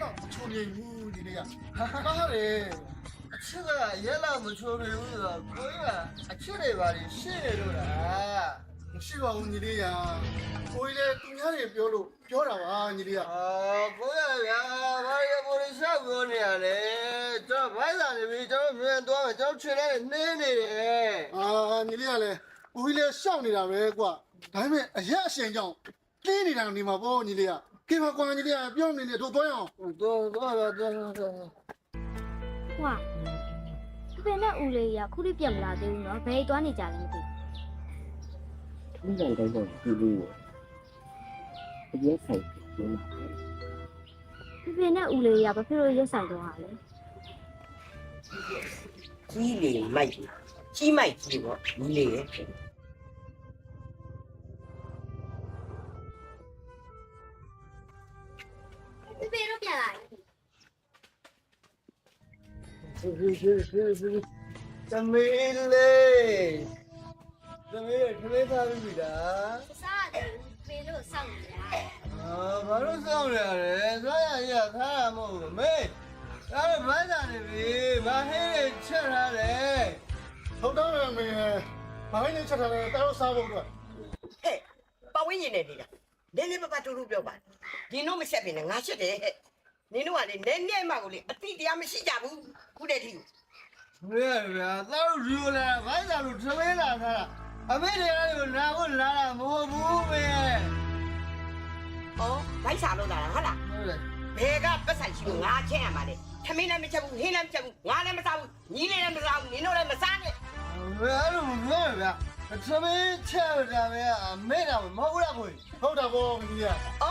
မမြင်ဘူးညီလေးကဟာဟာတယ်အချစ်ကရက်လာမချိုးပြဘူးဆိုတော့ကိုကြီးကအချစ်တွေပါရှင်းနေလို့လားမရှိပါဘူးညီလေးကကိုကြီးလည်းသူများတွေပြောလို့ပြောတာပါညီလေးကအော်ကိုရဗျာဘာရပေါ်ရဆောက်ပြောနေရလဲကျွန်တော်ဘိုင်းစာနေပြီကျွန်တော်မြန်သွားမယ်ကျွန်တော်ချွေလိုက်နှင်းနေတယ်အာညီလေးကလည်းကိုကြီးလည်းရှောက်နေတာပဲကွာဒါပေမဲ့အရက်အရှင်ကြောင့်တင်းနေတာနေမှာပေါ့ညီလေးက ကေပါကွာညီလေးကပြောနေနေတို့သွားရအောင်တော့တော့တော့တော့ဟွာဖေနဲ့ဦးလေးကခုထိပြတ်မလာသေးဘူးနော်ဘယ်သွားနေကြလဲမသိထုံးစံတိုင်းတော့ဒီလိုပေါ့အရက်ဆိုင်ပြောမှာဘူးဖေဖေနဲ့ဦးလေးကဘာဖြစ်လို့ရက်ဆိုင်တော့ဟာလဲကြီးလေမိုက်ကြီးမိုက်ကြီးပေါ့ဒီလေ သမီးလေးသမီးထလေးသားပြီလားစားတယ်ဖေတို့စောင့်နေတာအာဘာလို့စောင့်ရလဲသွားရရထားရမဟုတ်ဘူးမေးအဲ့ဒါဘိုင်းစာနေပြီဘာဟင်းတွေချက်ထားလဲဟုတ်တော့မယ်မင်းဘာလို့နေချက်ထားလဲတားလို့စားဖို့အတွက်ဟဲ့ပဝင်းရင်နေနေတာနည်းနည်းပပတူတူပြောပါဒီတော့မဆက်ပင်နဲ့ငါချက်တယ်ဟဲ့ နင်တို့ကလေနည်းနည်းမှကိုလေအတိတရားမရှိကြဘူးခုတည်းထိမေးရဗျာသားတို့ယူလာဘိုင်းစာလို့ထမင်းလာထားတာအမေတွေကလည်းနာဖို့လာတာမဟုတ်ဘူးမေးဩဘိုက်စားလို့လာတာဟုတ်လားဟုတ်တယ်ဘယ်ကပတ်ဆိုင်ရှိလို့ငါချက်ရမှာလေထမင်းလည်းမချက်ဘူးဟင်းလည်းမချက်ဘူးငါလည်းမစားဘူးညီလေးလည်းမစားဘူးနင်တို့လည်းမစားနဲ့ဘယ်လိုမပြောဗျာသမီးချက်တာပဲအမေကမဟုတ်လားကိုဟုတ်တာပေါ့ညီလေးကဩ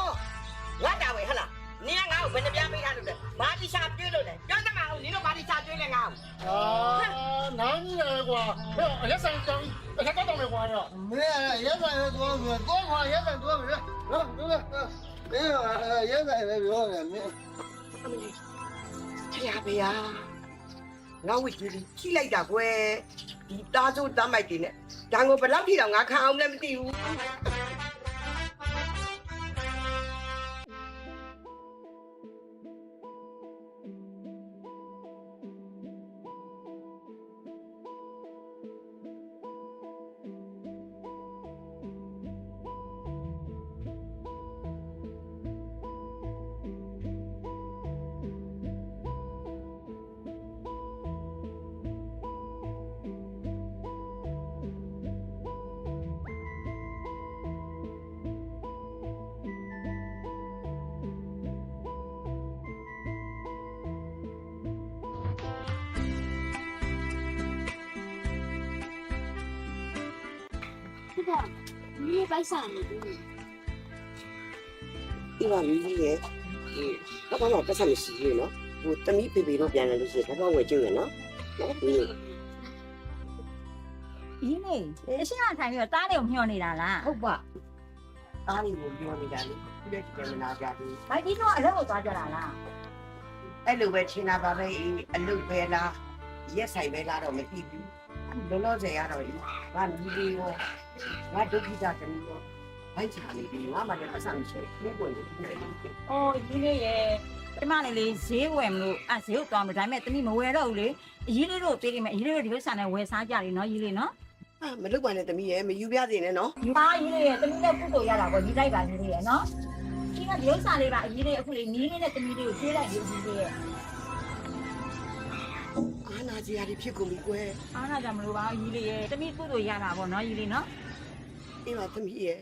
ငါတာဝဲဟုတ်လား နင်ကငါ့ကိုဘယ်နှပြပေးထားလို့လဲဘာတိရှာကျွေးလို့လဲပြောသမားအောင်နင်တို့ဘာတိရှာကျွေးလဲငါ့ကိုအာနားကြီးတယ်ကွာဟဲ့အရက်ဆိုင်တောင်းအရက်တောင်းမယ်ကွာတော့မေကရက်ဆိုင်ပဲသွားပြီးတော့ခွာရက်ဆိုင်သွားပြီနော်ဟုတ်ကဲ့အေးရက်ဆိုင်ပဲပြောတယ်မင်းဖယားဖယားငါဝစ်ကြီးကြီးလိုက်တာကွယ်ဒီသားစိုးတမ်းမိုက်တွေနဲ့ဒါကိုဘယ်လောက်ထိတော့ငါခံအောင်လည်းမသိဘူး ဖေဖေဒီပိုက်စားနေပြီဒီမှာမြည်ရဲ့ဘာမှမပတ်ဆက်မရှိဘူးနော်ဟိုတမီးဖေဖေတို့ပြန်လာလို့ရှိရင်ဘာမှဝယ်ကြည့်ရနော်နော်ဒီဒီနေ့အရှင်းအထိုင်ပြီးတော့တားတွေကိုမျှော်နေတာလားဟုတ်ပါအားလေးကိုပြောနေတာလေခုလည်းကြည့်မနာကြဘူး။ဘာကြီးတော့အလုပ်ကိုသွားကြတာလားအဲ့လိုပဲချင်တာပါပဲအလုပ်ပဲလားရက်ဆိုင်ပဲလားတော့မသိဘူးလောလောဆယ်ရတော့ငါမြည်လေးရော ငါဒုက္ခိတသမီးရောဘိုက်ချာလေးပြီးငါမှလည်းပတ်ဆက်မရှိဘူးကိုယ်ကိုယ်။အော်ဒီနေ့ရဲ့ကျမလည်းလေဈေးဝယ်မလို့အဈေးကိုသွားမယ်ဒါပေမဲ့တမီးမဝယ်တော့ဘူးလေ။အကြီးလေးတို့ပေးလိမ့်မယ်အကြီးလေးတို့ဒီလိုဆန်နဲ့ဝယ်စားကြတယ်နော်ကြီးလေးနော်အာမလုပ်ပါနဲ့သမီးရဲ့မယူပြစေနဲ့နော်။ဒီပါကြီးလေးရဲ့တမီးလည်းကုသိုလ်ရတာပေါ့ဒီလိုက်ပါကြီးလေးရဲ့နော်။ဒီကဒီဥစ္စာလေးပါအကြီးလေးအခုလေးမီးလေးနဲ့တမီးလေးကိုကျွေးလိုက်ပြီးအကြီးလေးရဲ့အာနာကြီးရီဖြစ်ကုန်ပြီကွယ်အားနာကြမလို့ပါအကြီးလေးရဲ့တမီးကုသိုလ်ရတာပေါ့နော်ကြီးလေးနော် အေးပါသမီးရဲ့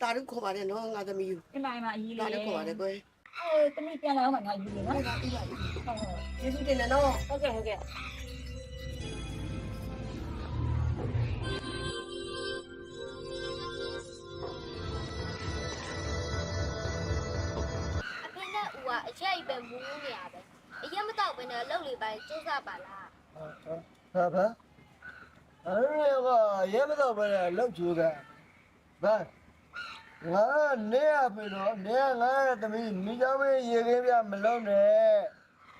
တာရုခေါ်ပါတယ်နော်ငါသမီးကို။အင်းပါအင်းပါအကြီးတာလေးရုခေါ်ပါတယ်ကွယ်အေးတမီးပြန်လာအောင်ပါနော်ကြီးလေးနော်ဟုတ်ပါပြီပါ။ဟုတ်ဟုတ်ကျေးဇူးတင်တယ်နော်ဟုတ်ကဲ့ဟုတ်ကဲ့အဖေနဲ့ဦးကအရက်အိပ်ပဲမူးနေရပဲအရက်မတော့ဘဲနဲ့လှုပ်လေပိုင်းစူးစမ်းပါလားဟာဘာ အဲ့ဒါကရဲမတော့ပဲလောက်ကျူတာဘာငါနေရပြီတော့နေရငါသမီးမိသားမရေခင်းပြမလုံးနဲ့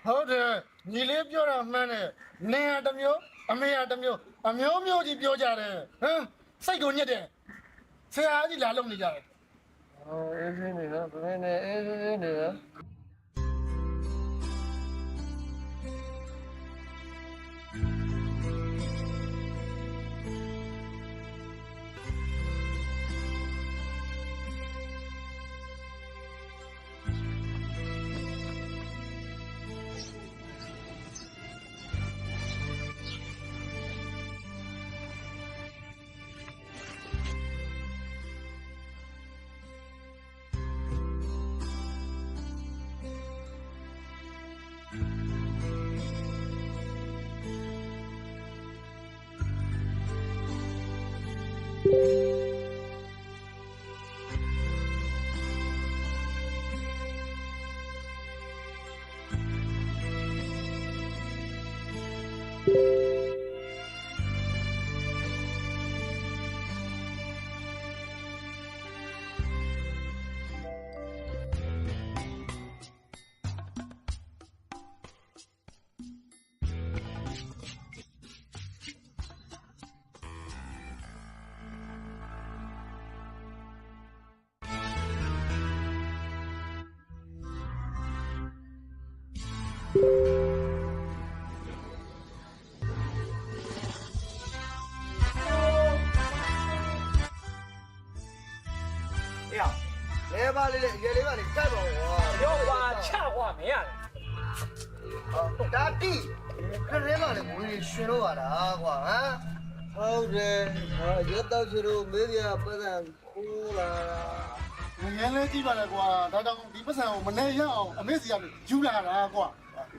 ဟုတ်တယ်ညီလေးပြောတာမှန်တယ်နင်ကတစ်မျိုးအမေကတစ်မျိုးအမျိုးမျိုးကြီးပြောကြတယ်ဟမ်စိတ်ကိုညစ်တယ်ဆရာကြီးလာလုံနေကြတယ်ဟောအေးစင်းနေနော်ဘယ်နဲ့အေးစင်းနေနော် အေးရလဲပါလေးလေးရေလေးပါလေးကြိုက်ပါဦးကွာပြောပါချကွာမင်းရတယ်ဒါတိခရဲပါလေဝင်ရှင်လို့ရတာကွာဟမ်ဟုတ်တယ်ဟာရက်တော့ချလို့မေးရပတ်စံခိုးလာတာငယ်လေးကြည့်ပါလေကွာဒါကြောင့်ဒီပတ်စံကိုမနေရအောင်အမေစီကနေယူလာတာကွာ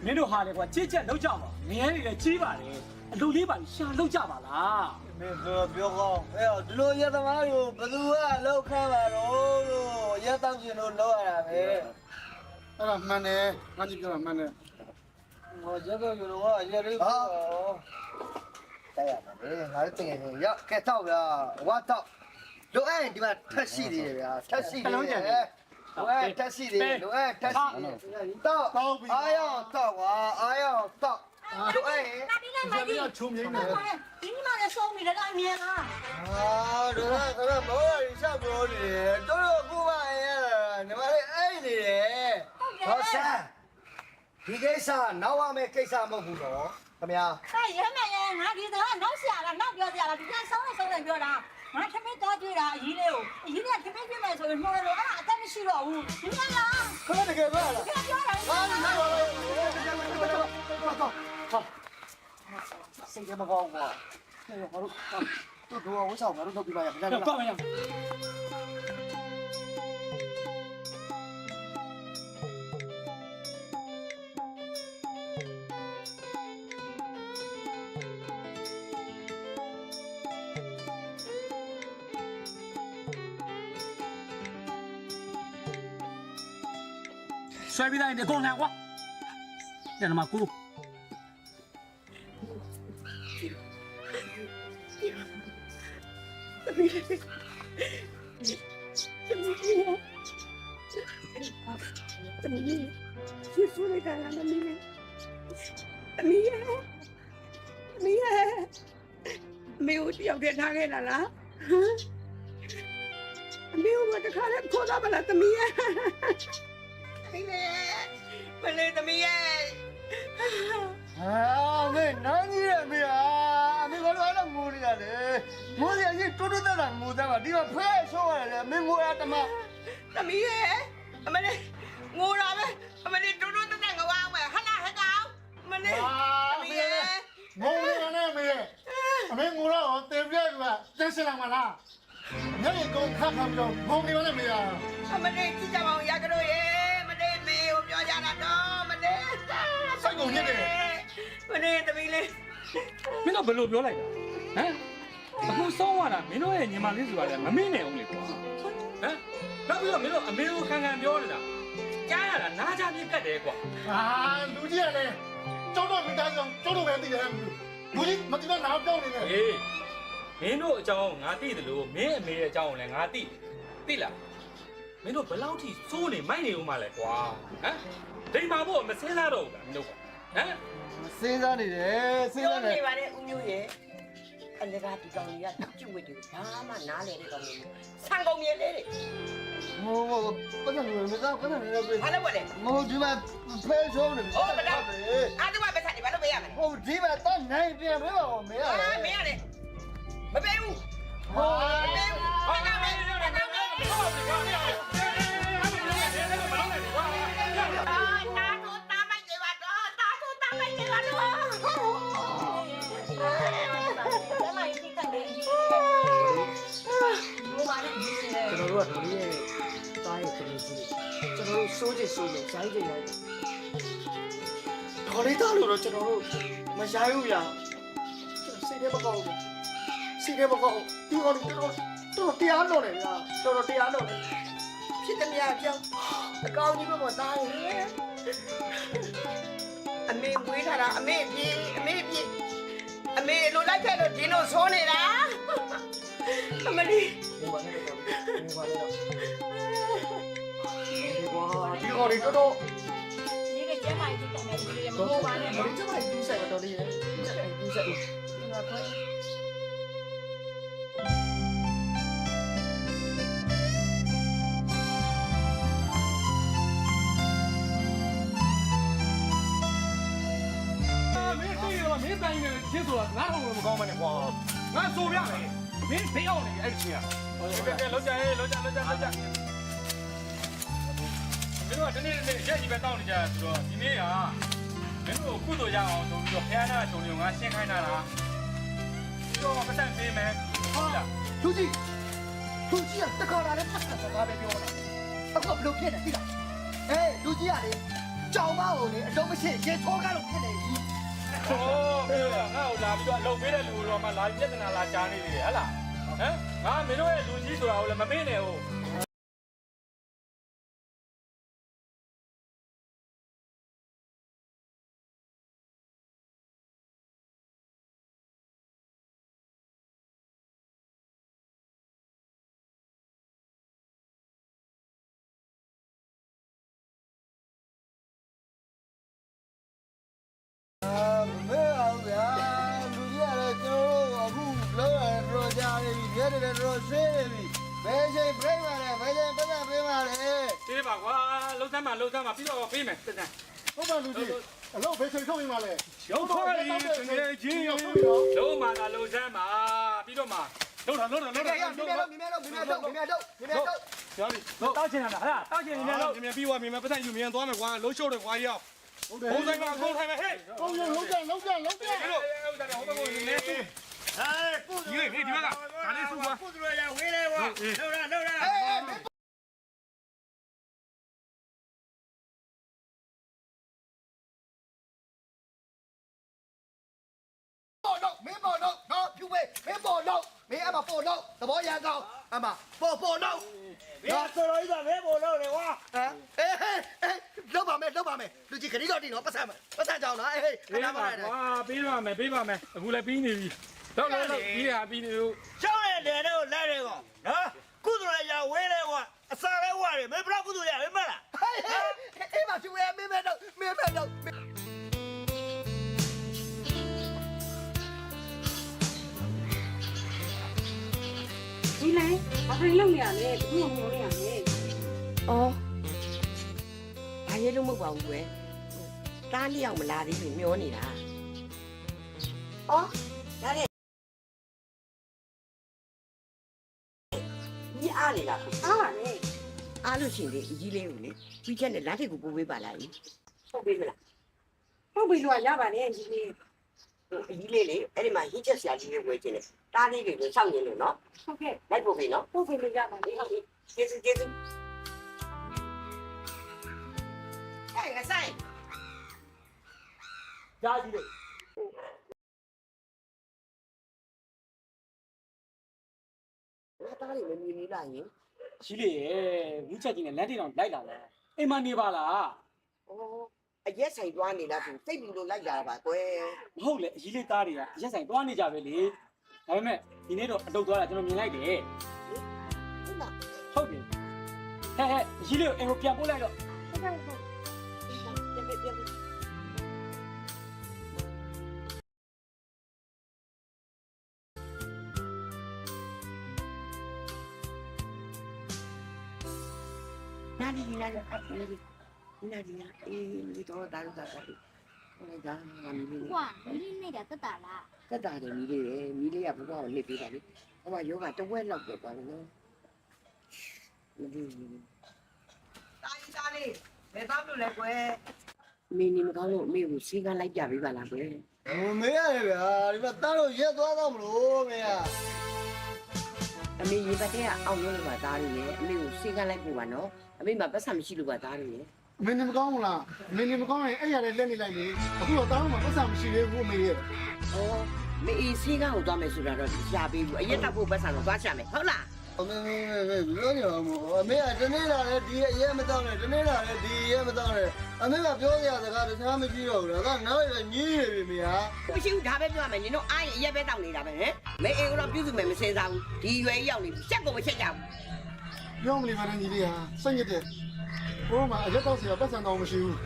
မင်းတို့ဟာလေကွာကြစ်ချက်လောက်ကြပါမင်းတွေလည်းကြီးပါလေအလုပ်လေးပါရှာလောက်ကြပါလားမင်းပြောပြောကောင်းအဲ့တော့ဒီလိုရက်သမားတွေကိုဘယ်သူကလောက်ခမ်းပါတော့လို့ရက်တော့ချလို့လောက်ရတာပဲအဲ့ဒါမှန်တယ်ငါကြည့်ပြောတာမှန်တယ်ဟောရက်တော့ချလို့ကရက်လေးပါတဲ့ရပါလေငါတို့တင်နေရကဲတော့ဗျာဝါတော့လိုအဲ့ဒီမှာထက်ရှိသေးတယ်ဗျာထက်ရှိသေးတယ် လိုအဲ့ထက်ရှိသေးတယ်လိုအဲ့ထက်ရှိသေးတယ်တော့အားရတော့ကွာအားရတော့လိုအဲ့တာဒီနဲ့မိုက်ဒီဒီကချုံငိမ့်နေဒီမှာလည်းဆုံးနေတယ်တော့အမြင်လားအာတို့ကကမောရီရှောက်ပြောနေတယ်တို့တို့ကူမရရညီမလေးအဲ့နေတယ်ဟောဆန်ဒီကိစ္စနောက်ရမယ့်ကိစ္စမဟုတ်ဘူးနော်ခင်ဗျာအဲ့ရဲမယ်ရဲငါဒီတော့နောက်ဆရာလားနောက်ပြောဆရာလားဒီကဆုံးနေဆုံးနေပြောတာ ငါထမင်းတော့ကြွေးတာအကြီးလေးကိုအကြီးလေးကထမင်းပြမယ်ဆိုရင်နှောလို့အဲ့ဒါအသက်မရှိတော့ဘူးဒီကလားခဏတကယ်ပါလားပြောပြောတာဟာဒီမှာစိတ်ကမကောင်းပါဘူးတို့တို့ဝှဆောင်ငါတို့လုပ်ပြပါရမလားတော့ကောင်းရ ဆွဲပြီးတိုင်းဒီကုန်လာကွာညနေမှာကူသမီးလေးဆွဆွလိုက်တာလားသမီးလေးသမီးရဲ့သမီးရဲ့အမေကိုတယောက်တည်းထားခဲ့တာလား သမီးလေးမလေးသမီးရဲ့ဟာမေနားကြီးရမေဟာမေကတော့အဲ့လိုငိုနေရတယ်ငိုရရင်တူတူတက်တာငိုတယ်ပါဒီမှာဖဲဆိုးရတယ်မင်းငိုရတမသမီးရဲ့အမလေးငိုတာပဲအမလေးတူတူတက်တက်ငဝအောင်မယ်ဟလာဟကောင်အမလေးသမီးရဲ့ငုံနေနဲ့မေအမေငိုတော့တင်ပြကတက်စလာမလားညနေကုန်ခတ်ခမ်းပြီးတော့ငုံနေပါနဲ့မေယာအမလေးကြည့်ကြပါဦးရကြလို့ရေ မလေးမေကိုပြောကြတာတော့မလေးမလေးသမီးလေးမင်းတို့ဘယ်လိုပြောလိုက်တာဟမ်အခုဆုံးသွားတာမင်းတို့ရဲ့ညီမလေးဆိုတာလည်းမမင်းနဲ့အောင်လေကွာဟမ်နောက်ပြီးတော့မင်းတို့အမေကိုခံခံပြောနေတာကြားရတာနားကြပြကတ်တယ်ကွာဟာလူကြီးကလည်းကျောင်းတော်မိသားစုကျောင်းတော်ပဲတည်တယ်လူကြီးမတိမနာပြောင်းနေတယ်ဟေးမင်းတို့အကြောင်းငါသိတယ်လို့မင်းအမေရဲ့အကြောင်းကိုလည်းငါသိသိလား မင်းတို့ဘယ်လောက်ထိစိုးနေမိုက်နေဦးမှလဲကွာဟမ်ဒိမ်မာဖို့မစင်းစားတော့ဘူးလားမင်းတို့ကဟမ်စဉ်းစားနေတယ်စဉ်းပြောစားနေနေပါလေဦးမျိုးရဲ့အလကားဒီကောင်ကြီးကကျုပ်ဝတ်တယ်ဘာမှနားလေတဲ့ကောင်ကြီးဆန်ကုန်မြင်လေးတွေဟိုဟိုပတ်စံနေမသားပတ်စံနေတော့ဘာလို့ဝတ်လဲမဟုတ်ဒီမှာဖဲဆိုးနေအော်မတော်အားတူပါပဲဆက်နေဘာလို့ပေးရမလဲဟိုဒီမှာတန်းနိုင်ပြန်ပြပါဦးမေရအာမင်းရတယ်မပေးဘူးဟောမပေးဘူးဘာကမင်းလို့လည်းကောင်းတယ်အာတာတို့တာမို က်တွေပါတော့တာတို့တာမိုက်တွေပါတော့ကျမကြီးတိတ်တယ်ကြီးဘုမာနဲ့ကြီးနေကျွန်တော်တို့ကဒေါ်လေးရဲ့သားရဲ့ကလေးကြီးကျွန်တော်တို့စိုးချင်စိုးလို့ရိုင်းချင်ရိုင်းဒေါ်လေးသားလို့တော့ကျွန်တော်တို့မရိုင်းဘူးဗျာကျွန်တော်စိတ်ထဲမကောင်းဘူးစိစီနေမကောင်းဒီကောင်တော်တော် တော်တရားတော်တယ်ဗျာတော်တော်တရားတော်တယ်ဖြစ်တယ်များပြောင်းအကောင်ကြီးဘက်သားရဲ့အမေဝေးထားတာအမေပြေးအမေပြေးအမေလိုလိုက်ခဲ့လို့ဒီလိုဆိုးနေတာအမလီဟိုပါနဲ့တော့ဟိုပါနဲ့တော့ဒီကောင်ဒီကောင်တော်တော်ဒီကကျမကြီးတက်မယ်ဒီလိုမဟုတ်ပါနဲ့မင်းကျမကြီးဆိုင်တော်လေးရဲ့ဒီဆိုင်ဒီဆိုင်ဒီမှာ တိုင်းနေရှင်းဆိုတာငါ့ဟုတ်လို့မကောင်းမနဲ့ကွာငါဆိုပြမယ်မင်းဖေးအောင်နေအဲ့ချင်းကကဲကဲလောက်ကြရေးလောက်ကြလောက်ကြလောက်ကြမင်းတို့ကတနေ့တနေ့ရက်ကြီးပဲတောင်းနေကြဆိုတော့ဒီနေ့ကမင်းတို့ကုသိုလ်ရအောင်ဆိုပြီးတော့ဖះနာချုံတွေငါရှင်းခိုင်းတာလားပြီးတော့ပတ်သက်ပေးမယ်ဟုတ်လားလူကြီးလူကြီးကတ ခါလာတဲ့ပတ်သက်စကားပဲပြောတာအခုဘလို့ဖြစ်နေသိလားအေးလူကြီးကလေကြောင်မအောင်လေအတော့မရှိရေထောကားလို့ဖြစ်နေပြီဟောမင်းတို့ကငါ့ကိုလာပြီးတော့အလုပ်ပေးတဲ့လူတော့မှလာပြဿနာလာကြားနေသေးတယ်ဟဟလားဟမ်ငါမင်းတို့ရဲ့လူကြီးဆိုတာကိုလည်းမမေ့နဲ့ဟု တေးပါကွာလှုပ်သမ်းမှာလှုပ်သမ်းမှာပြီးတော့ပေးမယ်တက်တန်းဟုတ်ပါလူကြီးအလုပ်ဖေးချိန်ထုတ်ရင်ပါလေရုပ်ထွက်ရီတကယ်ချင်းရောက်ပြီနော်လုံးမှာလာလှုပ်သမ်းမှာပြီးတော့မှာလှုပ်တာလှုပ်တာလှုပ်တာရမြင်မြင်တော့မြင်မြင်တော့မြင်မြင်တော့မြင်မြင်တော့မြင်မြင်တော့ကျောင်းလေးတောက်ချင်တာလားဟလားတောက်ချင်နေတယ်လို့မြန်မြန်ပြီးသွားမြန်မြန်ပတ်သက်ယူမြန်သွားမယ်ကွာလှုပ်ရှုပ်တယ်ကွာရောက်ဟုတ်တယ်ဘုံဆိုင်ကအကုန်ထိုင်မယ်ဟဲ့ပုံရလုံးကြလုံးကြလုံးကြဒီလိုဟုတ်တယ်ဟုတ်တယ်ဟုတ်တယ်နေစုဒီဟေးဒီဘက်ကဒါလေးစုပါဟေးဟေး ပေါ်တော့မင်းပေါ်တော့နော်ဖြူဝေးမင်းပေါ်တော့မင်းအမပေါ်တော့သဘောရကောင်းအမပေါ်ပေါ်တော့ငါဆိုတော့ဤကမဲပေါ်လို့လေကွာဟမ်အေးဟေးအေးလောက်ပါမယ်လောက်ပါမယ်လူကြီးခရီးတော့တင်တော့ပတ်စံပတ်စံကြောင်းလားအေးဟေးပေးခဏပါပါရတယ်ကွာပေးပါမယ်ပေးပါမယ်အခုလည်းပြီးနေပြီတော့တော့ပြီးတာပြီးနေလို့ရှောင်းရဲ့တယ်တော့လက်တယ်ကောနော်ကုသရရဝဲလဲကွာအစာလဲဝရတယ်မင်းဘလောက်ကုသရမင်းမလားဟေးဟေးအေးမဖြူဝေးမင်းမဲတော့မင်းမဲတော့ လိုက်ဘာဖြစ်လို့နေရလဲဘုံဘုံနေရလဲအော်ဘာရဲလို့မဟုတ်ပါဘူးကွယ်တားလျောက်မလာသေးဘူးမျောနေတာအော်ဒါနဲ့ဒီအားလေလားအားပါလေအားလို့ရှိရင်လေအကြီးလေးကိုလေပြီးချက်နဲ့လက်ထက်ကိုပို့ပေးပါလားကြီးဟုတ်ပြီမလားဟုတ်ပြီလို့ရပါလေဒီလေး အကြီးလေးလေအဲ့ဒီမှာဟိချက်ဆရာကြီးလေးဝယ်ခြင်းနဲ့တားလေးတွေကိုစောင့်နေလို့နော်ဟုတ်ကဲ့လိုက်ပို့ပြီနော်ဟုတ်ပြီလို့ရပါလေဟုတ်ပြီကျေးဇူးကျေးဇူးအဲ့ငါဆိုင်ကြားကြည့်လို့ငါတားလေးမမြင်ဘူးလားယင်ရှိလေရဲ့ဝီချက်ကြီးနဲ့လမ်းတေးတောင်လိုက်လာတယ်အိမ်မနေပါလားอ๋อ အရက်ဆိုင်သွားနေလားသူစိတ်ပြီးလို့လိုက်လာတာပါကွယ်မဟုတ်လေအကြီးလေးသားတွေကအရက်ဆိုင်သွားနေကြပဲလေဒါပေမဲ့ဒီနေ့တော့အတုတ်သွားတာကျွန်တော်မြင်လိုက်တယ်ဟုတ်လားဟုတ်တယ်ဟဲ့ဟဲ့အကြီးလေးကိုအိမ်ကိုပြန်ပို့လိုက်တော့ပြန်ပြန်ပြန်နာဒီနာဒီနာဒီနာဒီအေးဒီတော့ဒါ လို့ဒါဒါဟိုဒါငါမီလေးကွာမင်းနေတာတက်တာလားတက်တာတယ်မီလေးရယ်မီလေးကဘုရားကိုနှိပ်ပေးတာလေဟိုမှာယောဂတဝက်လောက်ပဲပါနော်မဒီဘူးတာကြီးသားလေးဘယ်သားလို့လဲကွယ်မင်းနေမကောင်းလို့မေကိုစီကန်းလိုက်ပြပေးပါလားကွယ်ဟိုမေးရတယ်ဗျာဒီမှာတားလို့ရက်သွားတော့မလို့မေးရအမေရေပတ်တဲ့အောင်လို့လို့ပါသားရည်ရဲ့အမေကိုစီကန်းလိုက်ပို့ပါနော်အမေမှာပတ်စံမရှိလို့ပါသားရည်ရဲ့ မင်းနေမကောင်းဘူးလားမင်းနေမကောင်းရင်အဲ့ရတဲ့လက်နေလိုက်လေအခုတော့တောင်းမှပတ်စံမရှိသေးဘူးအမေရဲ့အော်မေအေးစီးကားကိုသွားမယ်ဆိုတာတော့ရှာပေးဘူးအရက်တောက်ဖို့ပတ်စံတော့သွားရှာမယ်ဟုတ်လားအမေမေမေမေပြောနေအောင်မို့အမေကတနေ့လာလဲဒီအရေးမတော့နဲ့တနေ့လာလဲဒီအရေးမတော့နဲ့အမေကပြောရစကားတခြားမရှိတော့ဘူးလားကနောက်ရညည်းနေပြီမေဟာမရှိဘူးဒါပဲပြောရမယ်နင်တို့အားရင်အရက်ပဲတောက်နေတာပဲဟဲ့မေအေးကတော့ပြုစုမယ်မစင်စားဘူးဒီရွယ်ကြီးရောက်နေပြီချက်ကိုမချက်ကြဘူးပြောမနေပါနဲ့ညီလေးဟာစိတ်ညစ်တယ် ဘိုးမှာအရက်တော့စီကပတ်စံတော့မရှိဘူး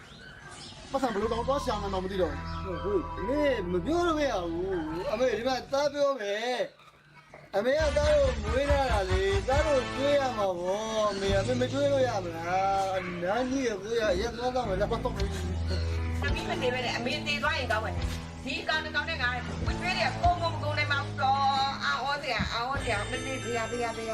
ပတ်စံဘယ်လိုတော့တော့ရှာမှန်းတော့မသိတော့ဘူးဟုတ်မေမပြောလို့မရဘူးအမေဒီမှာသားပြောမယ်အမေကသားတို့မွေးလာတာလေသားတို့ကျွေးရမှာဗောအမေအမေမကျွေးလို့ရမလားနာကြီးရကိုရရက်သွားတော့မယ်လက်ပတ်တော့သမီးမနေပဲနဲ့အမေတည်သွားရင်ကောင်းမယ်ဒီကောင်တစ်ကောင်နဲ့ငါဝစ်ကျွေးတွေကကုန်းကုန်းမကုန်းနိုင်ပါဘူးတော့အာဟောစရာအာဟောစရာမနေသေးရသေးရသေးရ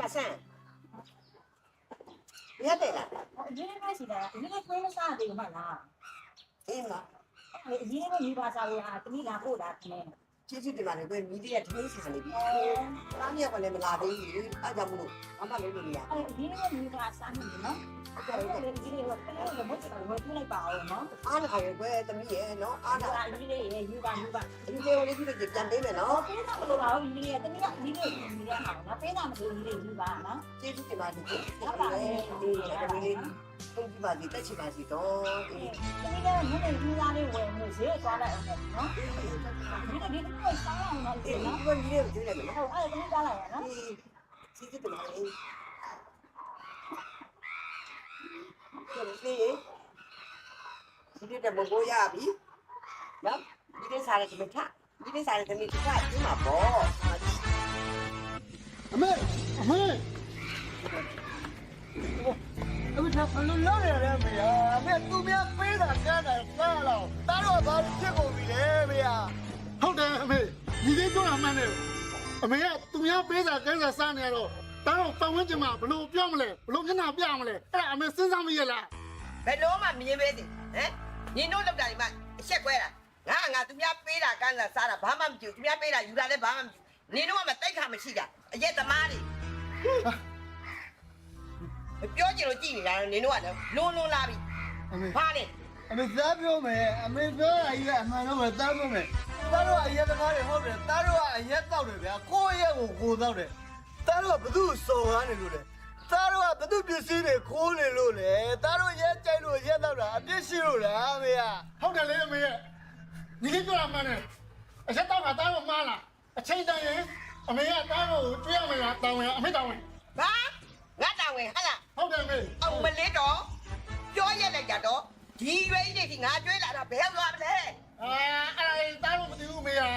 မဆန်ရတယ်လားအရင်ကရှိတာဒီနေ့ခွေးမစားသေးဘူးမလားအေးမအရင်ကမိပါစားလို့ဟာတမိလာပို့တာခင် ကျေးဇူးတင်ပါတယ်ကွယ်မိဒီရတမင်းဆန်နေပြီ။သားမြေကလည်းမလာသေးဘူး။အားကြောင့်မလို့အမလေးလို့မရအဲ့ဒီနေ့မိပါစားနေနော်အဲ့ဒါလည်းဒီနေ့တော့အဲ့ဒါမဟုတ်တော့ဝယ်ပြလိုက်ပါအောင်နော်။အားလာရွယ်ကွယ်တမီးရဲ့နော်အားအဲ့လာဒါဒီနေ့ရေယူပါယူပါဒီလေးကိုလေးကြည့်လို့ပြန်ပေးမယ်နော်ပေးတာမလို့ပါဘူးဒီနေ့တမိကဒီနေ့ဒီနေ့မှာနော်ပေးတာမလို့ဒီနေ့ယူပါနော်။ကျေးဇူးတင်ပါတယ်။ဟုတ်ပါရဲ့။ဒီတမီးလေး ပုံကြည့်ပါစီတက်ချင်ပါစီတော့။အေးတမိကလည်းနည်းနည်းယူသားလေးဝယ်လို့ဈေးသွားလိုက်အောင်နော်ဒီနေ့ဒီနေ့စားအောင်နော်အေးနော်ဒီကဒီလေးကိုကြည့်လိုက်မယ်နော်ဟုတ်အဲ့ဒါတမိသွားလိုက်ရနော်။အေးကျေးဇူးတင်ပါတယ်။ကျေးဇူးတင်ဒီနေ့တမကိုရပြီ။နော်ဒီနေ့စားရတဲ့မထဒီနေ့စားရတဲ့မထဒီမှာပေါ့အမေအမေ အမေကဘယ်လိုလုပ်ရလဲမေဟာအမေသူများပေးတာကမ်းတာစားတော့သားတို့ကဘာလို့ဖြစ်ကုန်ပြီလဲမေဟာဟုတ်တယ်အမေညီလေးပြောတာမှန်တယ်အမေကသူများပေးစာကဲစာစားနေရတော့တားတော့ပတ်ဝန်းကျင်မှာဘယ်လိုပြောမလဲဘယ်လိုမျက်နှာပြမလဲအဲ့ဒါအမေစဉ်းစားမရလားဘယ်လို့မှမြင်ပဲသည်ဟမ်ညီတို့လောက်တာဒီမှာအချက်ကွဲတာငါငါသူများပေးတာက ပေးတာယူတာလည်းဘာမှမကြည့်နေတော့မှတိတ်ခါမရှိတာအရက်သမားတွေပြောကြည့်လို့ကြည့်နေတာနေတော့ကလည်းလွန်းလွန်းလာပြီအမေဘာလဲအမေသားပြောမယ်အမေပြောတာကြီးကအမှန်တော့ပဲသားပြောမယ်သားတို့ကအရက်သမားတွေဟုတ်တယ်သားတို့ကအရက်တောက်တယ်ဗျာကိုယ့်ရက်ကိုကိုတောက်တယ်သားတို့ကဘသူ့စုံကားနေလို့လဲသားတို့ကဘသူ့ပစ္စည်းတွေခိုးနေလို့လဲသားတို့ရက်ကြိုက်လို့ရက်တောက်တာအပြစ်ရှိလို့လားအမေကဟုတ်တယ်လေအမေရဲ့ညီလေးပြောတာမှန်တယ်အချက်တော့ကတားတော့မှားလားအချိန်တန်ရင်အမေကတားတော့ကိုတွေ့ရမယ်လားတောင်းရင်အမေတောင်းရင်ဘာ ငါတောင်းဝင်ဟဟလားဟုတ်တယ်အမေအောင်မလေးတော့ပြောရက်လိုက်ကြတော့ဒီရွေးကြီးတွေငါကျွေးလာတာဘယ်သွားမလဲအာအဲ့ဒါတားတော့မသိဘူးအမေဟာ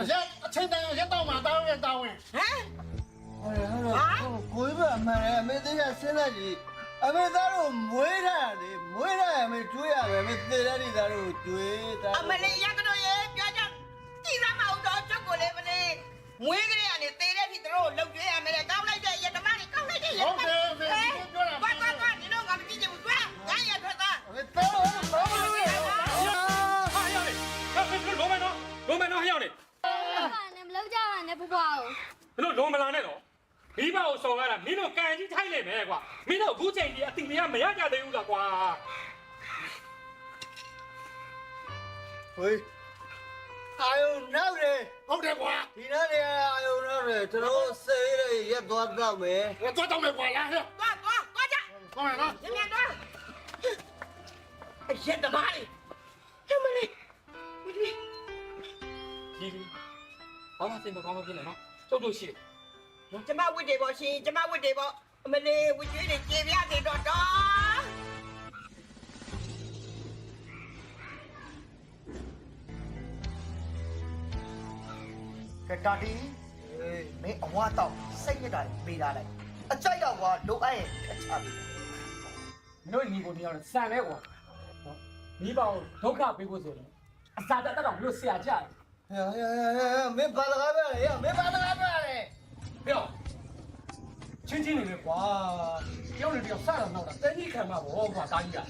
အရက်အချိန်တန်ရင်ရက်တော့မှာတားတော့ရဲ့တောင်းရင်ဟမ်ကိုကြီးကအမှန်တယ်အမေသေးကစဉ်းစားကြည့်အမေသားတို့မွေးထားတယ်မွေးထားအမေကျွေးရမယ်အမေသေတဲ့ဒီသားတို့ကျွေးတာအမလေးရကတော့ရေပြောကြကြည်သားမအောင်တော့ချက်ကိုလေမလေးမွေးကလေးကနေသေးတဲ့ထိတို့လှုပ်ကျွေးရမယ်ကောင်းလိုက်တဲ့ရ ဟုတ်တယ်အမေညီလေးပြောတာမှဘာန်တဘာယ်ဘာဒီတော့ငါမကြည့်ချင်ဘူးကွာငါရထွက်သားအမေသားတို့ဘာမှမလုပ်ရဘူးဟာရောက်နေဟာလုံးမယ်နော်လုံးမယ်နော်ဟရောက်နေဘာနဲ့မလောက်ကြတာနဲ့ဘွားကိုဘလို့လုံးမလာနဲ့တော့မိဘကိုစော်ရတာမင်းတို့ကန်ကြီးထိုက်နေမယ်ကွာမင်းတို့အခုချိန်ကြီးအတိမရမရကြသေးဘူးလားကွာဟေး 哎呦，那嘞，好点过。你那里哎呦，那嘞，这都谁嘞？也多倒霉。我多倒霉过来，多多多家。过来了。这边多。哎，先得买。怎么嘞？我这。弟弟，爸爸先不搞好进来了，走东西。我这买五叠包，先这五叠包。我们嘞，我这边这边这多。 တာတီမင်းအဝါတော့စိတ်ရတာပေးလာလိုက်အကြိုက်တော့ကွာလိုအပ်ရင်အချပေးမင်းတို့ညီကိုတယောက်နဲ့စံလဲကွာမိဘကိုဒုက္ခပေးဖို့ဆိုရင်အစာတက်တော့မလို့ဆရာကြတယ်ဟဲ့ဟဲ့ဟဲ့မင်းဘာတကားပြလဲဟဲ့မင်းဘာတကားပြလဲပြောချင်းချင်းနေလေကွာတယောက်နဲ့တယောက်စတာနောက်တာတဲကြီးခံမှာဗောကွာတာကြီးကဟဲ့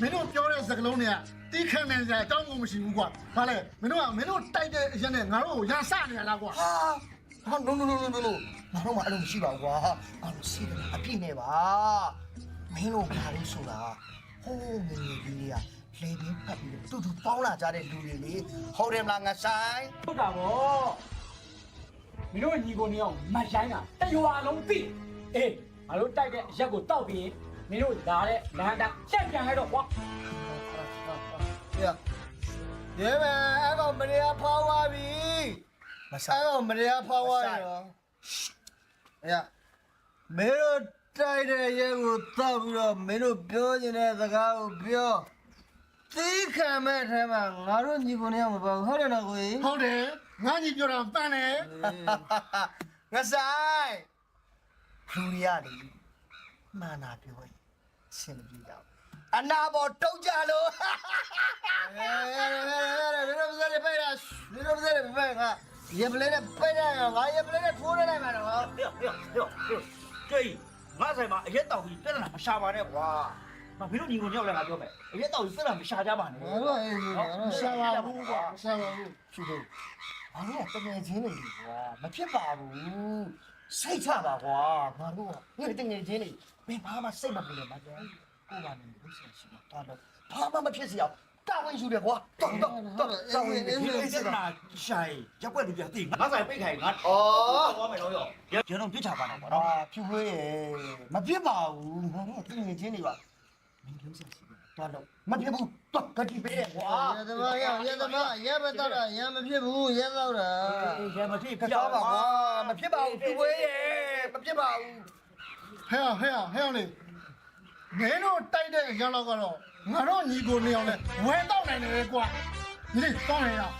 မင်းတို့ပြောတဲ့စကားလုံးတွေက တီးခန့်နေကြအကြောင်းကိုမရှိဘူးကွာဘာလဲမင်းတို့ကမင်းတို့တိုက်တဲ့အရင်နဲ့ငါတို့ကိုရန်စနေရလားကွာဟာဟာ no no no no no no ငါတို့မှအဲ့လိုမရှိပါဘူးကွာငါတို့စီးတယ်အပြည့်နဲ့ပါမင်းတို့ဘာလို့ဆိုတာဟိုးငယ်ငယ်ကြီးတွေကလေပင်ဖတ်ပြီးတော့တူတူပေါင်းလာကြတဲ့လူတွေလေဟုတ်တယ်မလားငါဆိုင်ဟုတ်တာဗောမင်းတို့ညီကိုနေအောင်မတ်ရိုင်းတာတရွာလုံးသိအေးငါတို့တိုက်တဲ့အရက်ကိုတောက်ပြီးမင်းတို့လာတဲ့လမ်းတိုင်းချက်ပြန်လိုက်တော့ကွာ ရရဲမအဲ့ကောင်မရဖောင်းသွားပြီမဆိုင်အဲ့ကောင်မရဖောင်းသွားရောရမင်းတို့တိုက်တဲ့ရဲကိုတောက်ပြီးတော့မင်းတို့ပြောနေတဲ့စကားကိုပြောသီးခံမဲ့ထဲမှာငါတို့ညီကိုနေအောင်မပေါ့ဟုတ်တယ်နော်ကိုကြီးဟုတ်တယ်ငါညီပြောတာပန်းတယ်ငါဆိုင်လူရီရတယ်မာနာပြောရင်ဆင်မပြေတော့ အနာပေါ်တုတ်ကြလို့အဲအဲအဲဘယ်လိုစရပဲလားဘယ်လိုစရပဲငါရပလဲနဲ့ပဲရငါရပလဲနဲ့ထိုးရနိုင်မှာတော့ဟေ့ဟေ့ဟေ့ဟေ့ငါဆိုင်မှာအရက်တောက်ကြီးပြဿနာမရှာပါနဲ့ကွာမမင်းတို့ညီကိုညောက်လည်းငါပြောမယ်အရက်တောက်ကြီးပြဿနာမရှာကြပါနဲ့ငါတို့အေးကြီးငါတို့ရှာပါဘူးကွာရှာပါဘူးချူလို့ငါတို့ကတကယ်ချင်းနေပြီကွာမဖြစ်ပါဘူးစိတ်ချပါကွာငါတို့ကငါတကယ်ချင်းနေဘယ်ဘာမှစိတ်မပူနဲ့မတော်ကို ယ်ကနေလို့ဆက်ရှိတော့တော့ဘာမှမဖြစ်စီအောင်တာဝန်ယူတယ်ကွာတော့တော့တော့တာဝန်ယူဒီတယ်ပြဿနာရှာရင်ရက်ွက်လူပြသိငါဆိုင်ပိတ်ခိုင်ငါဩသွားမယ်တော့ရောရန်တော့ပြစ်ချပါတော့ကွာအာဖြူဝေးရေမဖြစ်ပါဘူးငါတို့တကယ်ချင်းနေပါမင်းလုံးဆက်ရှိတယ်တော့တော့မဖြစ်ဘူးတော့ကတိပေးတယ်ကွာရသမားရရသမားရမတော့တာရမဖြစ်ဘူးရတော့တာရန်မထိကစားပါကွာမဖြစ်ပါဘူးဖြူဝေးရေမဖြစ်ပါဘူးဟဲ့ဟဲ့ဟဲ့လေ မင်းတို့တိုက်တဲ့အရင်တော့ကတော့ငါတို့ညီကိုနေအောင်လဲဝဲတော့နိုင်တယ်ကွာဒီလေးတောင်းရအောင်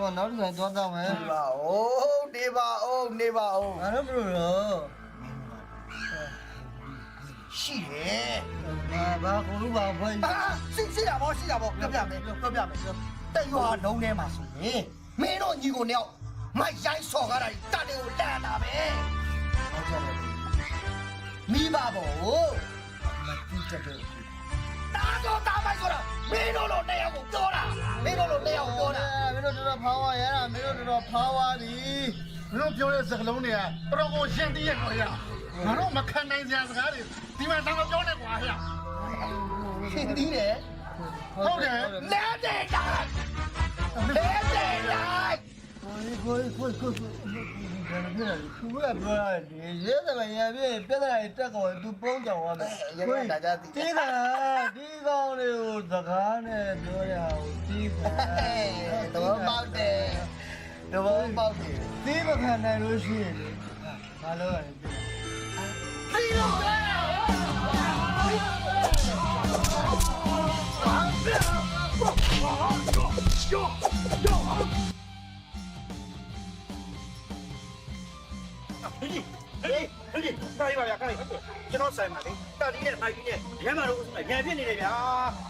ဟိုနောက်တစ်ခါသွားတော့မယ်နေပါဦးနေပါဦးနေပါဦးငါတို့ဘယ်လိုတော့ရှိတယ်ဘာဘာကိုလူပါဖွင့်အာရှိရှိတာဗောရှိတာဗောပြောပြမယ်ပြောပြမယ်တဲ့ရွာလုံးထဲမှာဆိုရင်မင်းတို့ညီကိုနှစ်ယောက်မိုက်ရိုင်းစော်ကားတာတတ်တယ်ကိုလန့်လာမယ်ဟုတ်ကြတယ်မိဘဗော မတိတတ်တယ်တာတော့တာမိုက်ဆိုတာမင်းတို့လိုနှစ်ယောက်ကိုပြောတာမင်းတို့လိုနှစ်ယောက်ပြောတာမင်းတို့တော်တော်ဖောင်းသွားရတာမင်းတို့တော်တော်ဖောင်းသွားပြီမင်းတို့ပြောတဲ့စကားလုံးတွေကတော်တော်ကိုရှင်းသိရခွာရငါတို့မခံနိုင်စရာစကားတွေဒီမှာတော့ပြောနေကွာဟဲ့ခင်သီးတယ်ဟုတ်တယ်လဲတဲ့တိုင်းလဲတဲ့တိုင်း ကိုကိုကိုကိုဘယ်လိုလဲသူကပြောရတယ်ရဲတယ်မရပြည့်ပြဿနာတက်ကောင်သူပုံးကြောင်ရမယ်ရဲတာကြသည်ဒီကဒီကောင်လေးကိုစကားနဲ့ပြောရအောင်ဒီကတော့ပေါက်တယ်တော့ပေါက်တယ်ဒီမခံနိုင်လို့ရှိရင်ဘာလို့လဲဒီလို ဟေးဟေးဟေးတာရီပါဗျာခိုင်းကျွန်တော်ဆိုင်မှာလေတာရီနဲ့မိုက်ကြီးနဲ့ရမ်းမာတော့ဦးစုနဲ့ရံဖြစ်နေတယ်ဗျာ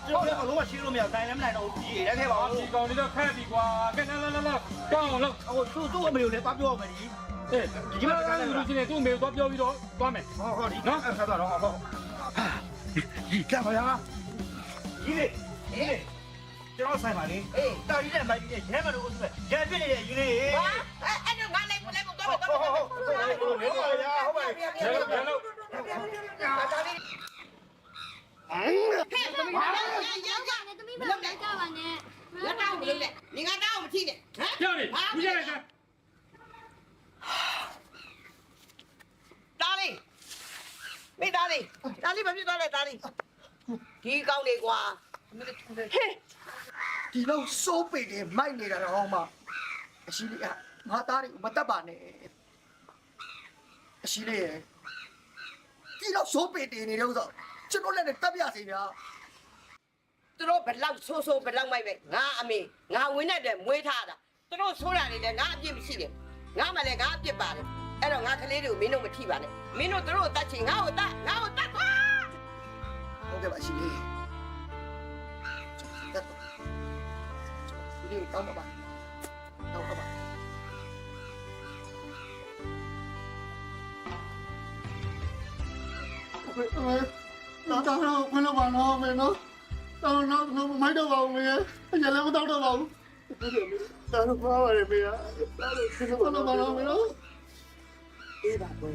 ကျွန်တော်လည်းအလုံးဝရှင်းလို့မရနိုင်လည်းမနိုင်တော့ဘူးကြီးရဲခဲ့ပါဒီဦးကောင်လေးတော့ခက်ပြီကွာကဲလာလာလာလာကောင်းအောင်လုပ်ဟိုသူ့သူ့အမေကိုလည်းသွားပြောမယ်ဒီအေးဒီမှာကလည်းလူချင်းတွေသူ့အမေကိုသွားပြောပြီးတော့သွားမယ်ဟောဟောဒီနော်အဲ့ဆက်သွားတော့ဟောဟောဒီကပါဗျာကြီးလေအေးကျွန်တော်ဆိုင်ပါလေအေးတာရီနဲ့မိုက်ကြီးနဲ့ရမ်းမာတော့ဦးစုနဲ့ရံဖြစ်နေတဲ့ယူလေးအဲ့အဲ့တော့ငါလိုက်မလိုက်မတော့ဟုတ်ဟုတ်ဟုတ်ဟုတ်ဟုတ်လေ ပါဗျာဟုတ်ပါရလို့ရလို့ဟဲ့သမီးဘာလဲရရနဲ့သမီးမလိုက်ကြပါနဲ့ရတောင်းမလို့လေနေငါတောင်းမထိနဲ့ဟမ်ပြောနေဦးရလိုက်စမ်းတားလေးမိသားလေးတားလေးမဖြစ်တော့လဲတားလေးဒီကောင်းလေးကွာဟဲ့ဒီလောက်စိုးပေတယ်မိုက်နေတာတော့မှအရှိလေးက ငါသားတွေမတက်ပါနဲ့အရှိလေးရဒီလောက်စိုးပေတယ်နေတော့ဆိုကျွန်တော်လည်းတက်ပြစီဗျာသူတို့ဘလောက်ဆိုးဆိုးဘလောက်မိုက်ပဲငါအမေငါဝင်တဲ့မွေးထားတာသူတို့ဆိုးတာနေလဲငါအပြစ်မရှိတယ်ငါမှလည်းငါအပြစ်ပါတယ်အဲ့တော့ငါကလေးတွေကိုမင်းတို့မထိပါနဲ့မင်းတို့သူတို့တတ်ချင်ငါ့ကိုတတ်ငါ့ကိုတတ်သွားဟုတ်ကဲ့ပါအရှိလေးတက်ပါဒီလေးကိုတောင်းပါပါ တော့တော့ခွင့်လို့ပါတော့မင်းနော်တော့တော့မိုက်တော့ပါဦးမင်းရလည်းမတော့တော့ပါဘူးတော်တော့ပါပါလေမင်းရတော်တော့ခွင့်လို့ပါတော့မင်းနော်အေးပါကွယ်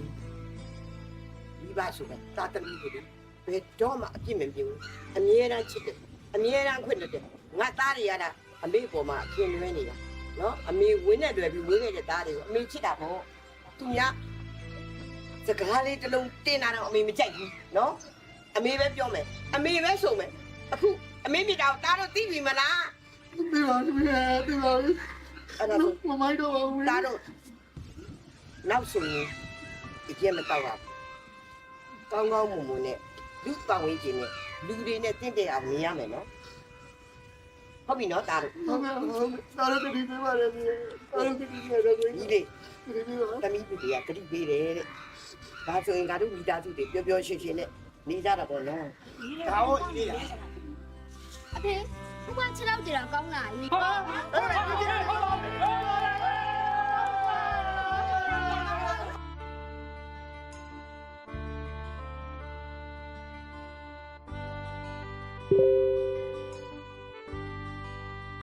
ဒီပါဆိုတော့တာသမီးကိုလေဘယ်တော့မှအပြစ်မပြေဘူးအမြဲတမ်းချစ်တယ်အမြဲတမ်းခွင့်တယ်ငါသားတွေရတာအမေပေါ်မှာအပြင်းလွဲနေတာနော်အမေဝင်းနဲ့တွေ့ပြီးဝေးခဲ့တဲ့သားတွေကိုအမေချစ်တာပေါ့သူများ စကားလေးတစ်လုံးတင်တာတော့အမေမကြိုက်ဘူးနော်အမေပဲပြောမယ်အမေပဲဆိုမယ်အခုအမေမြစ်တာကိုတားတော့သိပြီမလားဒီပါမင်းရဒီပါအဲ့ဒါဆိုမမိုက်တော့ပါဘူးဒါတော့နောက်ဆိုရင်အကျင့်မတော့ပါဘူးကောင်းကောင်းမွန်မွန်နဲ့လူပောင်ဝေးခြင်းနဲ့လူတွေနဲ့တင့်တယ်အောင်မြင်ရမယ်နော်ဟုတ်ပြီနော်ဒါတို့ဟုတ်ကဲ့ဟုတ်ဒါတော့တတိပေးပါလေမင်းဒါတော့တတိပေးရတယ်ကိုဒီကြီးလေတတိပေးပါတမီးတွေကဂတိပေးတယ်တဲ့ ဒါဆိုရင်ငါတို့မိသားစုတွေပျော်ပျော်ရွှင်ရွှင်နဲ့နေကြတာပေါ့နော်ဒါဟုတ်ဤလေအဖေဘုရားချက်လောက်ကြတာကောင်းလားဟုတ်ပါဘူးဟုတ်ပါဘူး